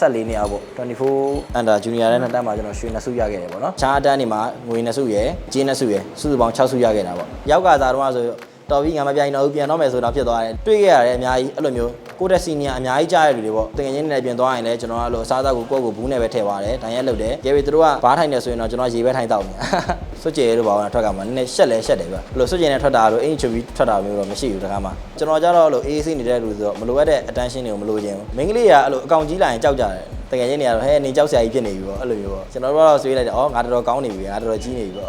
14နှစ်အောက်ပေါ့24 under junior တဲ့နှစ်တက်မှာကျွန်တော်ရွှေနှစ်စုရခဲ့တယ်ပေါ့နော်။ချားအတန်းနေမှာငွေနှစ်စုရယ်ကြေးနှစ်စုရယ်စုစုပေါင်း6စုရခဲ့တာပေါ့။ရောက်ကစားတော့ဆို တော်ပြီငါမပြိုင်တော့ဘူးပြန်တော့မယ်ဆိုတော့ဖြစ်သွားတယ်။တွေ့ခဲ့ရတယ်အများကြီးအဲ့လိုမျိုးကိုတက်စီနီယာအများကြီးကြားရတဲ့လူတွေပေါ့။တကယ်ချင်းနေပြင်သွားရင်လည်းကျွန်တော်အဲ့လိုအစားအသောက်ကိုကိုယ့်ကိုဘူးနဲ့ပဲထည့်ပါတယ်။တန်ရက်လုပ်တယ်။ကြည့်ပြီးသူတို့ကဘားထိုင်နေဆိုရင်တော့ကျွန်တော်ရေပဲထိုင်တောက်နေ။စွတ်ကြဲလို့ပါတော့ထွက်ကမှနည်းနည်းရှက်လဲရှက်တယ်ဗျ။အဲ့လိုစွတ်ကြဲနဲ့ထွက်တာတော့အင်ချူပြီးထွက်တာမျိုးတော့မရှိဘူးတခါမှ။ကျွန်တော်ကြတော့အဲ့လိုအေးအေးဆေးနေတဲ့လူဆိုတော့မလိုအပ်တဲ့ attention တွေကိုမလိုချင်ဘူး။မိန်းကလေးကအဲ့လိုအကောင်ကြီးလာရင်ကြောက်ကြတယ်။တကယ်ချင်းနေရတော့ဟဲ့နေကြောက်စရာကြီးဖြစ်နေပြီပေါ့အဲ့လိုမျိုးပေါ့ကျွန်တော်တို့ကတော့ဆွေးလိုက်တယ်ဩငါတော်တော်ကောင်းနေပြီငါတော်တော်ကြီးနေပြီပေါ့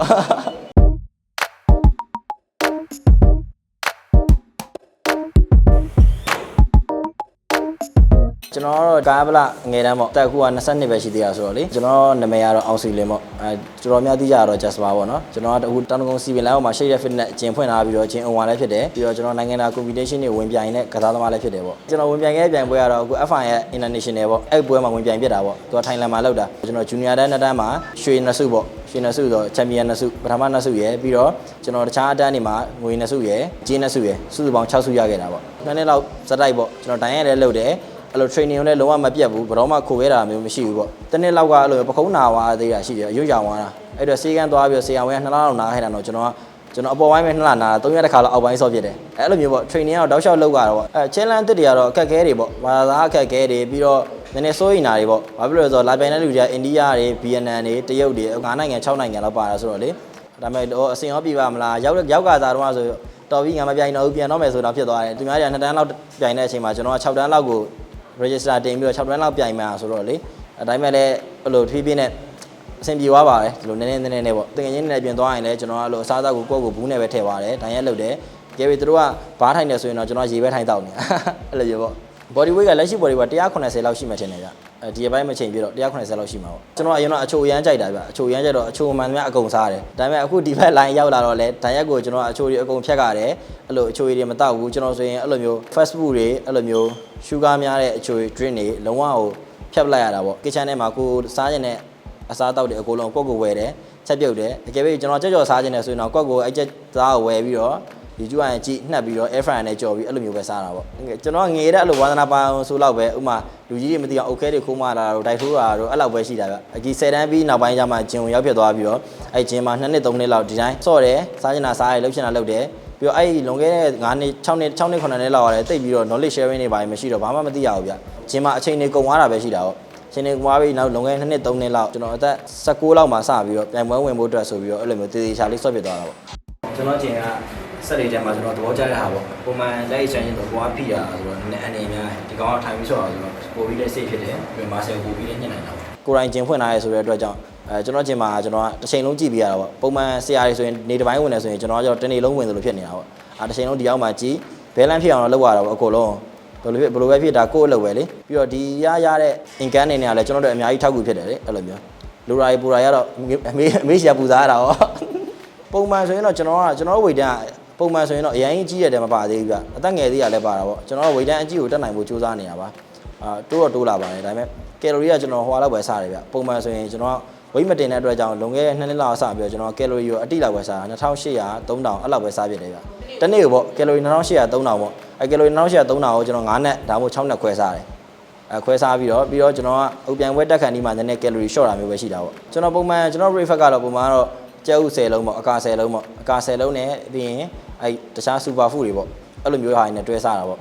ကျွန်တော်ကတော့ကားဗလာငယ်တန်းပေါ့တက်ခုက22ပဲရှိသေးတာဆိုတော့လေကျွန်တော်နာမည်ကတော့အောင်စီလင်းပေါ့အဲကျွန်တော်များသိကြတော့ Jasper ပေါ့နော်ကျွန်တော်ကအခုတောင်ကုန်းစီပင်လမ်းပေါ်မှာရှိတဲ့ fitness ကျင်ဖွင့်လာပြီးတော့ကျင်အွန်လည်းဖြစ်တယ်ပြီးတော့ကျွန်တော်နိုင်ငံတကာ competition တွေဝင်ပြိုင်တဲ့ကစားသမားလည်းဖြစ်တယ်ပေါ့ကျွန်တော်ဝင်ပြိုင်ခဲ့တဲ့ပြိုင်ပွဲကတော့အခု F1 ရဲ့ international ပေါ့အဲ့ပွဲမှာဝင်ပြိုင်ဖြစ်တာပေါ့သူကထိုင်လန်မှာလောက်တာကျွန်တော် junior တန်းနှစ်တန်းမှာရွှေနှစ်စုပေါ့ရွှေနှစ်စုဆိုချန်ပီယံနှစ်စုပထမနှစ်စုရယ်ပြီးတော့ကျွန်တော်တခြားအတန်းတွေမှာငွေနှစ်စုရယ်ကြေးနှစ်စုရယ်စုစုပေါင်း6စုရခဲ့တာပေါ့နှစ်နှစ်လောက်စတိုက်ပေါ့ကျွန်တော်တိုင်ရက်လည်းလုပ်တယ် အဲ့လို training လည်းလုံးဝမပြတ်ဘူးဘယ်တော့မှခိုခဲ့တာမျိုးမရှိဘူးပေါ့တနေ့လောက်ကအဲ့လိုပခုံးနာသွားသေးတာရှိတယ်ရွတ်ရောင်သွားတာအဲ့တော့စေကန်းသွားပြီးတော့ဆေးရောင်ဝဲနှစ်လလောက်နားခဲ့တာတော့ကျွန်တော်ကကျွန်တော်အပေါ်ပိုင်းပဲနှစ်လနာသုံးရက်တစ်ခါလောက်အောက်ပိုင်းဆော့ဖြစ်တယ်အဲ့လိုမျိုးပေါ့ training ကတော့တောက်လျှောက်လောက်ကြတော့ပေါ့အဲ challenge တစ်တွေကတော့အခက်ခဲတွေပေါ့ဘာသာအခက်ခဲတွေပြီးတော့နည်းနည်းစိုးရိမ်တာတွေပေါ့ဘာဖြစ်လို့လဲဆိုတော့လာပြိုင်တဲ့လူတွေကအိန္ဒိယတွေဗီယက်နမ်တွေတရုတ်တွေ၅နိုင်ငံ6နိုင်ငံလောက်ပါတာဆိုတော့လေဒါပေမဲ့အစင်ရောပြပါမလားရောက်ရောက်ကစားတော့ဆိုတော်ပြီငါမပြိုင်တော့ဘူးပြန်တော့မယ်ဆိုတော့ဖြစ်သွားတယ်သူများတွေက2တန်းလောက်ပြိုင်တဲ့အချိန်မှာကျွန်တော်က6တန်းလောက်ကို register တင်ပြီးတော့6တန်းလောက်ပြိုင်မှာဆိုတော့လေအဲဒါပေမဲ့လည်းအဲ့လိုဖြည်းဖြည်းနဲ့အဆင်ပြေသွားပါတယ်ဒီလိုနည်းနည်းနည်းနည်းနဲ့ပေါ့တကယ်ချင်းနေပြင်သွားရင်လည်းကျွန်တော်ကအဲ့လိုအစားအသောက်ကိုကိုယ့်ကိုဘူးနဲ့ပဲထည့်ပါတယ်ဒိုင်ရက်လုပ်တယ်ကြည့်ပြီးသူတို့ကဘားထိုင်နေဆိုရင်တော့ကျွန်တော်ရေပဲထိုင်တောက်နေအဲ့လိုမျိုးပေါ့ body weight ကလက်ရှိ body weight 180လောက်ရှိမှထင်တယ်ဗျအဲဒီအပိုင်းမချိန်ပြတော့180လောက်ရှိမှာပေါ့ကျွန်တော်အရင်တော့အချိုရမ်းကြိုက်တာဗျအချိုရမ်းကြတော့အချိုမှန်များအကုန်စားတယ်ဒါပေမဲ့အခုဒီဘက် line ရောက်လာတော့လဲဒိုင်ရက်ကိုကျွန်တော်အချိုတွေအကုန်ဖြတ်ရတယ်အဲ့လိုအချိုတွေမတောက်ဘူးကျွန်တော်ဆိုရင်အဲ့လိုမျိုး fast food တွေအဲ့လိုမျိုး sugar များတဲ့အချို drink တွေလုံးဝကိုဖြတ်ပလိုက်ရတာပေါ့ kitchen ထဲမှာကိုစားခြင်းနဲ့အစားတောက်တွေအကုန်လုံးကိုယ့်ကိုဝယ်တယ်ချက်ပြုတ်တယ်တကယ်ပြီးကျွန်တော်ကြောက်ကြော်စားခြင်းနဲ့ဆိုရင်တော့ကိုယ့်ကိုအဲ့ချက်စားကိုဝယ်ပြီးတော့ ဒီကျူရင်ကြည့်နှက်ပြီးတော့ air fryer နဲ့ကြော်ပြီးအဲ့လိုမျိုးပဲစားတာပေါ့ကျွန်တော်ငငယ်တဲ့အဲ့လိုဝါသနာပါအောင်ဆိုတော့ပဲဥမာလူကြီးတွေမသိအောင် okay တွေခိုးမှလာတာတော့တိုက်ထိုးတာတော့အဲ့လောက်ပဲရှိတာဗျအကြီး10တန်းပြီးနောက်ပိုင်းကျမှဂျင်ကိုရောက်ဖြစ်သွားပြီးတော့အဲ့ဂျင်မှာ2နှစ်3နှစ်လောက်ဒီတိုင်းစော့တယ်စားချင်တာစားတယ်လှုပ်ချင်တာလှုပ်တယ်ပြီးတော့အဲ့လွန်ခဲ့တဲ့9နှစ်6နှစ်6နှစ်9နှစ်လောက်ရတယ်တိတ်ပြီးတော့ knowledge sharing တွေပါမရှိတော့ဘာမှမသိရဘူးဗျဂျင်မှာအချိန်တွေကုန်သွားတာပဲရှိတာပေါ့ရှင်နေကွာပြီးနောက်လွန်ခဲ့တဲ့2နှစ်3နှစ်လောက်ကျွန်တော်အသက်16လောက်မှာစပြီးတော့ပြန်ပွဲဝင်ဖို့အတွက်ဆိုပြီးတော့အဲ့လိုမျိုးတည်တည်ချာလေးစော့ပြသွားတာပေါ့ကျွန်တော်ဂျင်က ဆက်လေးတဲမှာကျွန်တော်သဘောကျတဲ့ဟာပေါ့ပုံမှန်လက်ရချင်ရင်တော့ကိုကဖိတာဆိုတော့နည်းနည်းအနေများဒီကောင်ကထိုင်ပြီးဆော့တာဆိုတော့ပိုပြီးလည်းစိတ်ဖြစ်တယ်ပြီးမာဆယ်ပိုပြီးလည်းညှစ်နိုင်တာပေါ့ကိုရိုင်းကျင်ဖွင့်လာရဲဆိုတဲ့အတွက်ကြောင့်အဲကျွန်တော်ကျင်မှာကျွန်တော်ကတစ်ချိန်လုံးကြည့်ပြရတာပေါ့ပုံမှန်ဆရာတွေဆိုရင်နေတစ်ပိုင်းဝင်နေဆိုရင်ကျွန်တော်ကကျွန်တော်တနေ့လုံးဝင်သလိုဖြစ်နေတာပေါ့အာတစ်ချိန်လုံးဒီရောက်မှကြည့်ဘဲလန်းဖြစ်အောင်လုပ်ရတာပေါ့အကုန်လုံးဘယ်လိုဖြစ်ဘယ်လိုပဲဖြစ်တာကိုယ့်အလုပ်ပဲလေပြီးတော့ဒီရရတဲ့ income နေနေရလဲကျွန်တော်တို့အများကြီးထောက်ကူဖြစ်တယ်လေအဲ့လိုမျိုးလူရာပူရာရတော့အမေအမေရှာပူစားရတာဟောပုံမှန်ဆိုရင်တော့ကျွန်တော်ကကျွန်တော်ဝေတန်း ပုံမှန်ဆိုရင်တော့အရင်ကြီးရတယ်မပါသေးဘူးဗျအသက်ငယ်သေးရလဲပါတာပေါ့ကျွန်တော်ဝေတန်းအကြီးကိုတက်နိုင်ဖို့ကြိုးစားနေတာပါအာတိုးတော့တိုးလာပါတယ်ဒါပေမဲ့ကယ်လိုရီကကျွန်တော်ဟိုလောက်ပဲစားတယ်ဗျပုံမှန်ဆိုရင်ကျွန်တော်ဝိတ်မတင်တဲ့အတွက်ကြောင့်လွန်ခဲ့တဲ့2နှစ်လောက်စပြီးတော့ကျွန်တော်ကယ်လိုရီကိုအတိလောက်ပဲစား2800 3000အဲ့လောက်ပဲစားဖြစ်တယ်ဗျတနေ့ကိုပေါ့ကယ်လိုရီ2800 3000ပေါ့အဲကယ်လိုရီ2800 3000ကိုကျွန်တော်9နဲ့ဒါမှမဟုတ်6နဲ့ခွဲစားတယ်အဲခွဲစားပြီးတော့ပြီးတော့ကျွန်တော်ကအုပ်ပြန်ပွဲတက်ခန်ဒီမှာနည်းနည်းကယ်လိုရီ short တာမျိုးပဲရှိတာပေါ့ကျွန်တော်ပုံမှန်ကျွန်တော် breakfast ကတော့ပုံမှန်ကတော့ကျဲဥ10လုံးပေါ့အကာ10လုံးပေါ့အကာ10လုံးနဲ့ပြီးရင် အဲတခြား super food တွေပေါ့အဲ့လိုမျိုးဟာတွေနဲ့တွဲစားတာပေါ့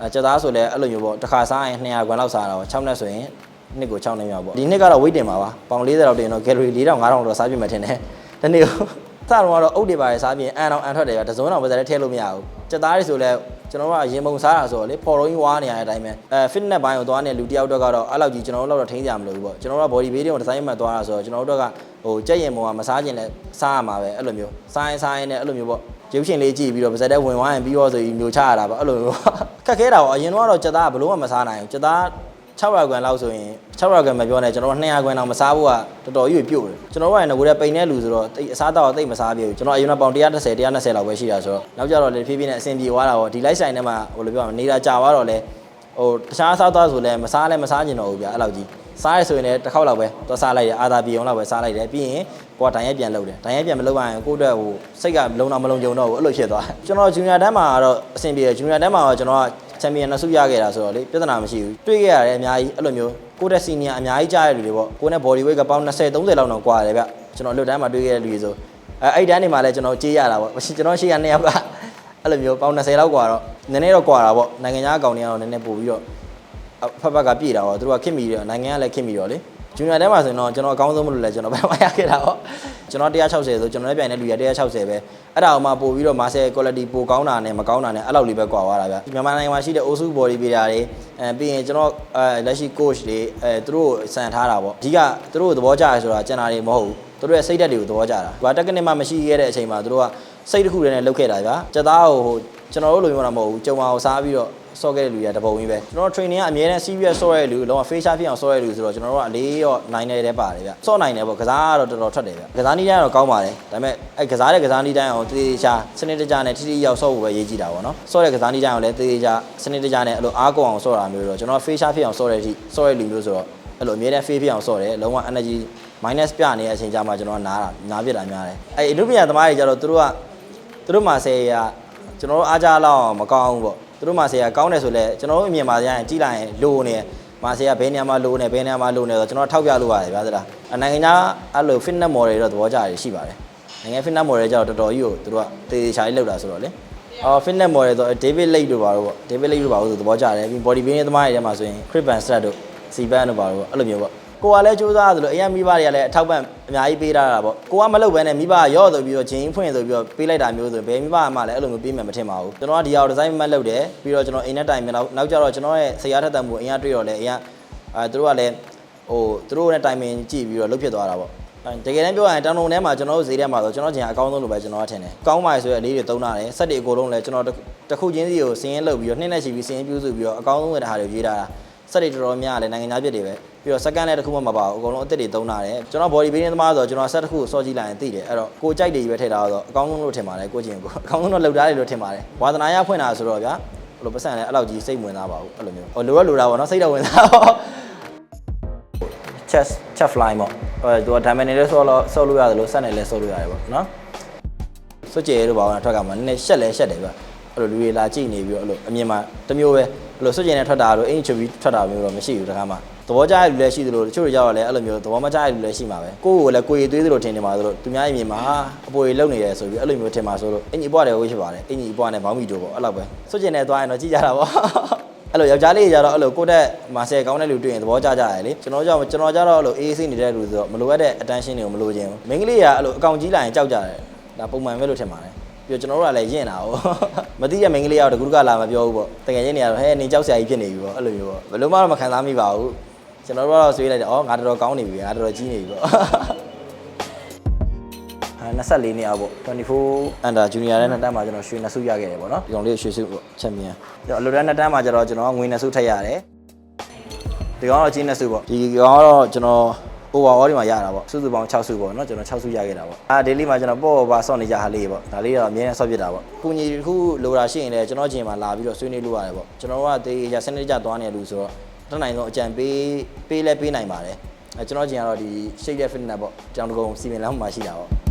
အဲကြက်သားဆိုလည်းအဲ့လိုမျိုးပေါ့တစ်ခါစားရင်200ခွန်းလောက်စားတာပေါ့6နဲ့ဆိုရင်နှစ်ကို6နဲ့မြောက်ပေါ့ဒီနှစ်ကတော့ weight တင်ပါပါပေါင်40လောက်တင်တော့ calorie 4000 5000တော့စားပြမယ်ထင်တယ်ဒီနေ့ကိုစတော့ကတော့အုတ်တွေပါတယ်စားပြီးအန်အောင်အန်ထွက်တယ်ကတစုံတော့ပဲစားထဲလို့မရဘူးကြက်သားတွေဆိုလည်းကျွန်တော်တို့ကရင်ပုံစားတာဆိုတော့လေဖော်လုံးကြီးဝါးနေရတဲ့အတိုင်းပဲအဲ fitness ဘိုင်းကိုသွားနေလူတယောက်တော့ကတော့အဲ့လောက်ကြီးကျွန်တော်တို့တော့ထိန်းကြမလို့ဘူးပေါ့ကျွန်တော်တို့က body building ကိုဒီဇိုင်းမှတ်သွားတာဆိုတော့ကျွန်တော်တို့ကဟိုကြက်ရင်ပုံကမစားခြင်းလဲစားရမှာပဲအဲ့လိုမျိုးစားရင်စားရင်လည်းအဲ့လိုမျိုးပေါ့ ရုပ်ရှင်လေးကြည့်ပြီးတော့ပါဇက်တဲ့ဝင်သွားရင်ပြီးတော့ဆိုပြီးမျိုးချရတာပေါ့အဲ့လိုမျိုးခက်ခဲတာပေါ့အရင်တော့ကြက်သားကဘလို့မှမစားနိုင်ဘူးကြက်သား600ခွန်းလောက်ဆိုရင်600ခွန်းမပြောနဲ့ကျွန်တော်တို့200ခွန်းတော့မစားဘူးကတော်တော်ကြီးပြုတ်တယ်ကျွန်တော်တို့ကလည်းငိုတဲ့ပိန်တဲ့လူဆိုတော့တိတ်အစားတော့တိတ်မစားပြဘူးကျွန်တော်အရင်ကပေါင်130 120လောက်ပဲရှိတာဆိုတော့နောက်ကြတော့လေဖြည်းဖြည်းနဲ့အဆင်ပြေသွားတာပေါ့ဒီ life style နဲ့မှဟိုလိုပြောနေတာကြာသွားတော့လေဟိုတခြားစားသွားဆိုလဲမစားလဲမစားကျင်တော့ဘူးဗျအဲ့လောက်ကြီးစားရဆိုရင်လည်းတစ်ခေါက်လောက်ပဲသွားစားလိုက်တယ်အာသာပြေအောင်လောက်ပဲစားလိုက်တယ်ပြီးရင် ကိုကဒိုင်ရက်ပြန်လုပ်တယ်ဒိုင်ရက်ပြန်မလုပ်ရရင်ကိုယ့်အတွက်ဟိုစိတ်ကမလုံးတော့မလုံးကြုံတော့ဘူးအဲ့လိုဖြစ်သွားကျွန်တော်ဂျူနီယာတန်းမှာတော့အဆင်ပြေတယ်ဂျူနီယာတန်းမှာတော့ကျွန်တော်ကချန်ပီယံနှစ်ဆုရခဲ့တာဆိုတော့လေပြဿနာမရှိဘူးတွေ့ခဲ့ရတယ်အများကြီးအဲ့လိုမျိုးကိုယ့်တဲ့စီနီယာအများကြီးကြားရတဲ့လူတွေပေါ့ကိုယ့်နဲ့ body weight ကပေါင်း20 30လောက်တော့ကွာတယ်ဗျကျွန်တော်အလွတ်တန်းမှာတွေ့ခဲ့တဲ့လူတွေဆိုအဲအဲ့တန်းနေမှာလည်းကျွန်တော်ကြေးရတာပေါ့ကျွန်တော်ရှိရနှစ်ယောက်ကအဲ့လိုမျိုးပေါင်း20လောက်ကွာတော့နည်းနည်းတော့ကွာတာပေါ့နိုင်ငံခြားအကောင်တွေကတော့နည်းနည်းပို့ပြီးတော့ဖက်ဖက်ကပြည့်တာပေါ့သူတို့ကခင်မီတော့နိုင်ငံကလည်းခင်မီတော့လေ ဂျူနီယာတဲမှာဆိုရင်တော့ကျွန်တော်အကောင်းဆုံးမလို့လဲကျွန်တော်ပဲမရခဲ့တာပေါ့ကျွန်တော်160ဆိုကျွန်တော်လည်းပြိုင်တဲ့လူရ160ပဲအဲ့ဒါအောင်မှပို့ပြီးတော့ muscle quality ပိုကောင်းတာနဲ့မကောင်းတာနဲ့အဲ့လောက်လေးပဲကွာသွားတာဗျမြန်မာနိုင်ငံမှာရှိတဲ့အိုစု body builder တွေအဲပြီးရင်ကျွန်တော်အဲလက်ရှိ coach တွေအဲသူတို့စံထားတာပေါ့အဓိကသူတို့သဘောကျရဆိုတာကျန်တာတွေမဟုတ်ဘူးသူတို့ရဲ့စိတ်ဓာတ်တွေကိုသဘောကျတာဘာတက်ကနစ်မှမရှိခဲ့တဲ့အချိန်မှာသူတို့ကစိတ်တစ်ခုတည်းနဲ့လုပ်ခဲ့တာဗျစက်သားကိုဟိုကျွန်တော်တို့လိုမျိုးတော့မဟုတ်ဘူးကြုံအောင်စားပြီးတော့ ဆော့ခဲ့တဲ့လူတွေကတပုံကြီးပဲကျွန်တော် training ကအများနဲ့ serious ဆော့ရတဲ့လူလုံးဝ facial ဖြစ်အောင်ဆော့ရတဲ့လူဆိုတော့ကျွန်တော်တို့ကအလေးရောနိုင်နေတဲ့ပါတယ်ဗျဆော့နိုင်တယ်ပေါ့ကစားကတော့တော်တော်ထွက်တယ်ဗျကစားနည်းတိုင်းတော့ကောင်းပါတယ်ဒါပေမဲ့အဲကစားတဲ့ကစားနည်းတိုင်းအောင်တေးသေးချာစနစ်တကျနဲ့ထိထိရောက်ဆော့ဖို့ပဲရေးကြည့်တာပေါ့နော်ဆော့တဲ့ကစားနည်းတိုင်းအောင်လည်းတေးသေးချာစနစ်တကျနဲ့အဲ့လိုအားကုန်အောင်ဆော့တာမျိုးတော့ကျွန်တော် facial ဖြစ်အောင်ဆော့တဲ့အထိဆော့ရတဲ့လူမျိုးဆိုတော့အဲ့လိုအများနဲ့ face ဖြစ်အောင်ဆော့တယ်လုံးဝ energy minus ပြနေတဲ့အချိန်ကျမှကျွန်တော်နားတာနားပြတာများတယ်အဲအနုပညာသမားတွေကြတော့သူတို့ကသူတို့မှာဆယ်ရကျွန်တော်တို့အားကြလောက်အောင်မကောင်းဘူးပေါ့ သူတို့မှာဆယ်ရကောင်းတယ်ဆိုလဲကျွန်တော်တို့အမြင်မှာရရင်ကြည့်လိုက်ရင်လိုနေမာဆယ်ရဘယ်နေရာမှာလိုနေဘယ်နေရာမှာလိုနေဆိုတော့ကျွန်တော်ထောက်ပြလို့ပါတယ်ဗျာသလားအနိုင်ငံခြားအဲ့လို fitness model တွေတော့သဘောကျတယ်ရှိပါတယ်နိုင်ငံ fitness model ကျတော့တော်တော်ကြီးကိုသူတို့ကတေးချာလေးလောက်တာဆိုတော့လေအော် fitness model ဆို David Lake တို့ပါတော့ပေါ့ David Lake တို့ပါလို့သဘောကျတယ်ပြီး body building သမားတွေထဲမှာဆိုရင် Chris Van Strat တို့ C-Band တို့ပါတော့ပေါ့အဲ့လိုမျိုးပေါ့ ကိုကလည်းစူးစမ်းသလိုအရင်မိဘတွေကလည်းအထောက်ပံ့အများကြီးပေးထားတာပေါ့ကိုကမလုပ်ဘဲနဲ့မိဘရော့ဆိုပြီးတော့ဂျင်းဖွင့်ဆိုပြီးတော့ပေးလိုက်တာမျိုးဆိုရင်ဘယ်မိဘမှလည်းအဲ့လိုမျိုးပေးမှမထင်ပါဘူးကျွန်တော်ကဒီဟာကိုဒီဇိုင်းမှတ်လုပ်တယ်ပြီးတော့ကျွန်တော်အိမ်နဲ့တိုင်မယ်နောက်နောက်ကျတော့ကျွန်တော်ရဲ့ဆရာထက်တန်မှုအရင်တွေ့တော့လေအရင်အဲသူတို့ကလည်းဟိုသူတို့နဲ့တိုင်ပင်ကြည့်ပြီးတော့လုပ်ဖြစ်သွားတာပေါ့တကယ်တမ်းပြောရရင်တောင်တုံထဲမှာကျွန်တော်တို့ဈေးထဲမှာဆိုကျွန်တော်ဂျင်အကောင်းဆုံးလို့ပဲကျွန်တော်ကထင်တယ်။ကောင်းပါလေဆိုရအလေးတွေသုံးတာတယ်။စက်တွေအကုန်လုံးလည်းကျွန်တော်တစ်ခုချင်းစီကိုစင်းရင်လုပ်ပြီးတော့နှင်းနဲ့ချီပြီးစင်းရင်ပြုစုပြီးတော့အကောင်းဆုံးတဲ့ဟာတွေရေးထားတာ။ စက်တွေတော်တော်များလည်းနိုင်ငံသားပြစ်တွေပဲ။ပြီးတော့စက္ကန့်လည်းတစ်ခုမှမပါဘူး။အကုန်လုံးအသစ်တွေသုံးတာတယ်။ကျွန်တော် body building သမားဆိုတော့ကျွန်တော်ဆက်တစ်ခုကိုစော့ကြည့်လိုက်ရင်သိတယ်။အဲ့တော့ကိုကြိုက်တယ်ကြီးပဲထည့်ထားတော့အကောင်းဆုံးလို့ထင်ပါတယ်ကိုကျင်ကိုအကောင်းဆုံးတော့လှုပ်ထားတယ်လို့ထင်ပါတယ်။ဝါသနာရဖွင့်တာဆိုတော့ဗျာ။ဘယ်လိုပတ်စံလဲအဲ့လောက်ကြီးစိတ်ဝင်သားပါဘူးအဲ့လိုမျိုး။ဟိုလိုရလိုတာပေါ့နော်စိတ်တော့ဝင်သားပေါ့။ chest chest fly ပေါ့အဲသူက diamond နဲ့လည်းဆော့လို့ဆော့လို့ရတယ်လို့ဆက်နဲ့လည်းဆော့လို့ရတယ်ပေါ့နော်စွတ်ကြဲတို့ဘာမှထွက်ကမှနည်းနည်းရှက်လဲရှက်တယ်ဗျအဲ့လိုလူတွေလာကြည့်နေပြီးတော့အဲ့လိုအမြင်မှာတစ်မျိုးပဲ အဲ့လိုစွတ်ကြဲနဲ့ထွက်တာတို့အင်ချူပြီးထွက်တာမျိုးတော့မရှိဘူးတခါမှသဘောကျတဲ့လူလည်းရှိသလိုတချို့တွေကြောက်ရလဲအဲ့လိုမျိုးသဘောမကျတဲ့လူလည်းရှိမှာပဲကိုယ့်ကိုယ်လည်းကိုယ်ရည်သွေးသလိုထင်နေမှာဆိုလို့သူများရဲ့မြင်မှာဟာအပေါ်ကြီးလုံနေတယ်ဆိုပြီးအဲ့လိုမျိုးထင်မှာဆိုလို့အင်ကြီးပွားတယ်ဝေးဖြစ်ပါတယ်အင်ကြီးပွားနဲ့ဘောင်းမီတို့ပေါ့အဲ့လောက်ပဲစွတ်ကြဲနဲ့သွားရင်တော့ကြည့်ကြတာပေါ့အဲ့လိုယောက်ျားလေးတွေကြတော့အဲ့လိုကိုယ့်တက်မာဆယ်ကောင်းတဲ့လူတွေ့ရင်သဘောကျကြရတယ်လေကျွန်တော်ကြောင့်ကျွန်တော်ကြတော့အဲ့လိုအေးအေးဆေးနေတဲ့လူဆိုတော့မလိုအပ်တဲ့ attention တွေကိုမလိုချင်ဘူးမိန်းကလေးကအဲ့လိုအကောင်ကြီးလာရင်ကြောက်ကြတယ်ဒါပုံမှန်ပဲလို့ထင်ပါတယ် ပြီးတော့ကျွန်တော်တို့ကလည်းယင့်တာ哦မသိတဲ့မိန်းကလေးကတော့တကူကလာမပြောဘူးပေါ့တကယ်ချင်းနေရတော့ဟဲ့နေကြောက်စရာကြီးဖြစ်နေပြီပေါ့အဲ့လိုမျိုးပေါ့ဘယ်လိုမှမခံစားမိပါဘူးကျွန်တော်တို့ကတော့ဆွေးလိုက်တယ်ဩငါတော်တော်ကောင်းနေပြီငါတော်တော်ကြီးနေပြီပေါ့အဲ24နှစ်အောက်ပေါ့24 under junior တဲ့နှစ်တန်းမှာကျွန်တော်ရွှေနှစ်ဆုရခဲ့တယ်ပေါ့နော်ဒီကောင်လေးရွှေဆုပေါ့ချန်ပီယံကျွန်တော်အလိုတန်းနှစ်တန်းမှာကျတော့ကျွန်တော်ငွေနှစ်ဆုထပ်ရတယ်ဒီကောင်ကတော့ကြီးနှစ်ဆုပေါ့ဒီကောင်ကတော့ကျွန်တော် overall ဒီမှာရတာပေါ့စုစုပေါင်း6ဆုပေါ့နော်ကျွန်တော်6ဆုရခဲ့တာပေါ့အာ daily မှာကျွန်တော်ပေါ့ပါဆော့နေကြဟာလေးပေါ့ဒါလေးတော့အမြဲတမ်းဆော့ပြစ်တာပေါ့ကုညီတစ်ခုလိုတာရှိရင်လည်းကျွန်တော်ဂျင်မှာလာပြီးတော့ဆွေးနွေးလို့ရတယ်ပေါ့ကျွန်တော်ကတေးရစနစ်ကြသွားနေလူဆိုတော့တတ်နိုင်ဆုံးအကြံပေးပေးလဲပေးနိုင်ပါတယ်အဲကျွန်တော်ဂျင်ကတော့ဒီ shape fitness ပေါ့ကြောင်တကုံစီမံလမ်းမှာရှိတာပေါ့